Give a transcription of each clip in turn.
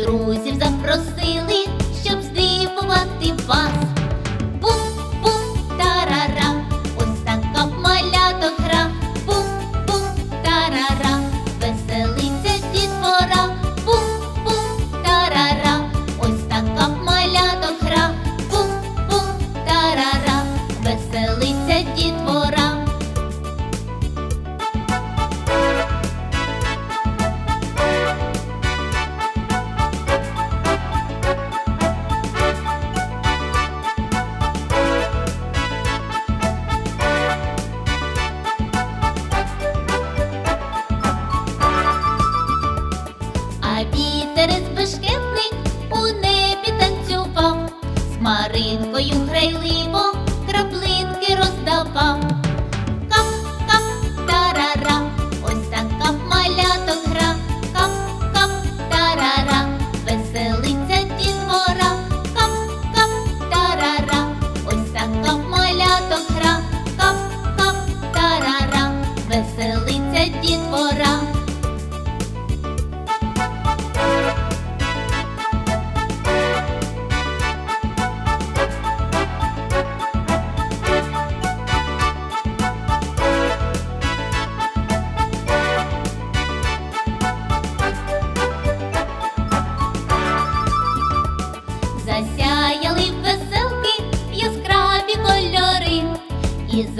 Друзів запросили, щоб здивувати вас. Бум-бум тарара, ось така маляток гра. Бум-бум тарара, веселиться дітвора. Бум-бум тарара, ось така маляток гра. Бум-бум тарара, веселиться хмаринкою грайливо краплинки роздавав. Кап, кап, тарара, ось така маляток гра, кап, кап, тарара, веселиться дітвора, кап, кап, тарара, ось така маляток гра, кап, кап, тарара, веселиться.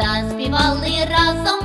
заспівали разом.